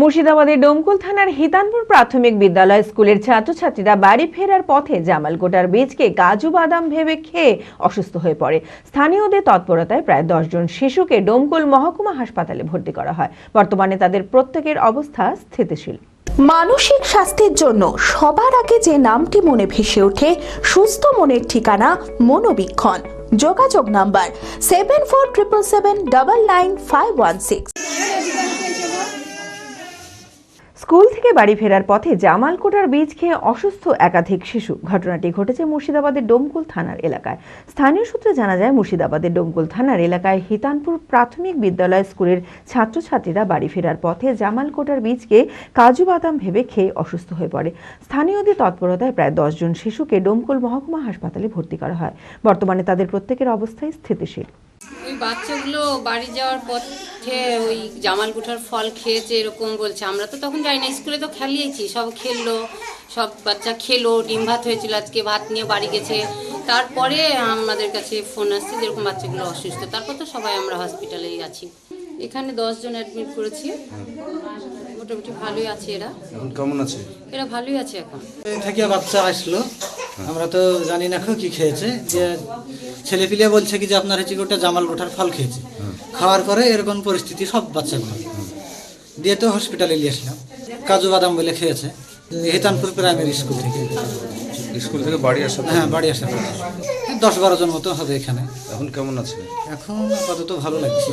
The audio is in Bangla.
মুর্শিদাবাদের ডোমকুল থানার হিতানপুর প্রাথমিক বিদ্যালয় স্কুলের ছাত্রছাত্রীরা বাড়ি ফেরার পথে জামালকোটার বীজকে কাজু বাদাম ভেবে খেয়ে অসুস্থ হয়ে পড়ে। স্থানীয়দের তৎপরতায় প্রায় দশজন শিশুকে ডোমকুল মহকুমা হাসপাতালে ভর্তি করা হয়। বর্তমানে তাদের প্রত্যেকের অবস্থা স্থিতিশীল। মানসিক স্বাস্থ্যের জন্য সবার আগে যে নামটি মনে ভেসে ওঠে, সুস্থ মনের ঠিকানা মনোবীক্ষণ। যোগাযোগ number seven four triple seven double nine five one six school থেকে বাড়ি ফেরার পথে জামালকোটার বীজ খেয়ে অসুস্থ একাধিক শিশু। ঘটনাটি ঘটেছে মুর্শিদাবাদের ডোমকুল থানার এলাকায়। স্থানীয় সূত্রে জানা যায়, মুর্শিদাবাদের ডোমকুল থানার এলাকায় হিতানপুর প্রাথমিক বিদ্যালয় স্কুলের ছাত্রছাত্রীরা বাড়ি ফেরার পথে জামালকোটার বীজকে কাজু বাদাম ভেবে খেয়ে অসুস্থ হয়ে পড়ে। স্থানীয়দের তৎপরতায় প্রায় দশজন শিশুকে ডোমকুল মহকুমা হাসপাতালে ভর্তি করা হয়। বর্তমানে তাদের প্রত্যেকের অবস্থায় স্থিতিশীল। বাচ্চাগুলো বাড়ি যাওয়ার পথে ওই জামাল কুঠার ফল খেয়েছে এরকম বলছে। আমরা তো তখন যাই না স্কুলে তো খেলিয়েছি সব খেললো সব বাচ্চা খেলো ডিম ভাত হয়েছিল আজকে ভাত নিয়ে বাড়ি গেছে। তারপরে আমাদের কাছে ফোন আসছে যেরকম বাচ্চাগুলো অসুস্থ। তারপর তো সবাই আমরা হসপিটালেই আছি। এখানে দশজন অ্যাডমিট করেছি। মোটামুটি ভালোই আছে এরা। এখন কেমন আছে? এরা ভালোই আছে এখন থেকে বাচ্চা আসলো। আমরা তো জানি না কি খেয়েছে যে ছেলে পিলে বলছে কি যে আপনার হচ্ছে ওটা জামাল গোঠার ফল খেয়েছে। খাওয়ার পরে এরকম পরিস্থিতি সব বাচ্চাগুলো। দিয়ে তো হসপিটালে নিয়ে আসলাম। কাজু বাদাম বলে খেয়েছে। হেতানপুর প্রাইমারি স্কুল থেকে। স্কুল থেকে বাড়ি পর হ্যাঁ বাড়ি। এই দশ বারো জন মতো হবে এখানে। এখন কেমন আছে? এখন আপাতত ভালো লাগছে।